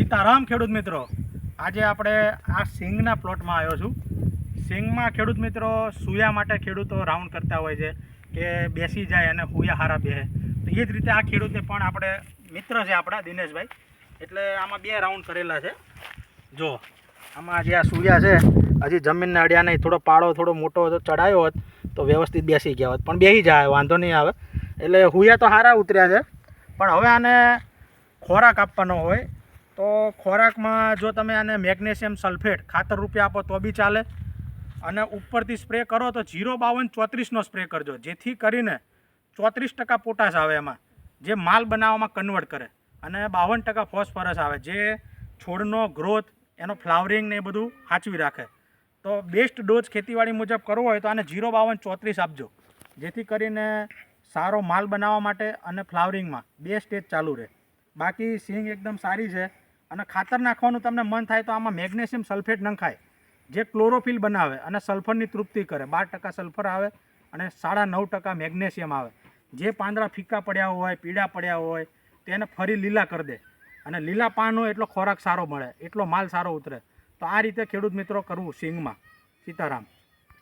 સીતારામ ખેડૂત મિત્રો, આજે આપણે આ સિંગના પ્લોટમાં આવ્યો છું. સિંગમાં ખેડૂત મિત્રો સૂયા માટે ખેડૂતો રાઉન્ડ કરતા હોય છે કે બેસી જાય અને હુયા હારા બેસે તો એ જ રીતે આ ખેડૂતે પણ આપણે મિત્ર છે આપણા દિનેશભાઈ. એટલે આમાં બે રાઉન્ડ કરેલા છે. જો, આમાં જે આ સૂર્યા છે, હજી જમીનને અડ્યા નહીં, થોડો પાળો થોડો મોટો ચડાયો હોત તો વ્યવસ્થિત બેસી ગયા હોત. પણ બેસી જાય, વાંધો નહીં આવે. એટલે હુયા તો સારા ઉતર્યા છે. પણ હવે આને ખોરાક આપવાનો હોય તો ખોરાકમાં જો તમે આને મેગ્નેશિયમ સલ્ફેટ ખાતર રૂપિયા આપો તો બી ચાલે. અને ઉપરથી સ્પ્રે કરો તો જીરો બાવન ચોત્રીસનો સ્પ્રે કરજો. જેથી કરીને ચોત્રીસ ટકા પોટાશ આવે એમાં. જે માલ બનાવવામાં કન્વર્ટ કરે. અને બાવન ટકા ફોસ્ફરસ આવે. જે છોડનો ગ્રોથ એનો ફ્લાવરિંગ ને એ બધું સાચવી રાખે. તો બેસ્ટ ડોઝ ખેતીવાડી મુજબ કરવો હોય તો આને જીરો બાવન ચોત્રીસ આપજો. જેથી કરીને સારો માલ બનાવવા માટે અને ફ્લાવરિંગમાં બે સ્ટેજ ચાલુ રહે. બાકી સિંગ એકદમ સારી છે. અને ખાતર નાખવાનું તમને મન થાય તો આમાં મેગ્નેશિયમ સલ્ફેટ નખાય. જે ક્લોરોફિલ બનાવે અને સલ્ફરની તૃપ્તિ કરે. બાર ટકા સલ્ફર આવે અને સાડા નવ ટકા મેગ્નેશિયમ આવે. જે પાંદડા ફીકા પડ્યા હોય, પીળા પડ્યા હોય, તેને ફરી લીલા કરી દે. અને લીલા પાન હોય એટલો ખોરાક સારો મળે, એટલો માલ સારો ઉતરે. તો આ રીતે ખેડૂત મિત્રો કરવું સિંગમાં સીતારામ.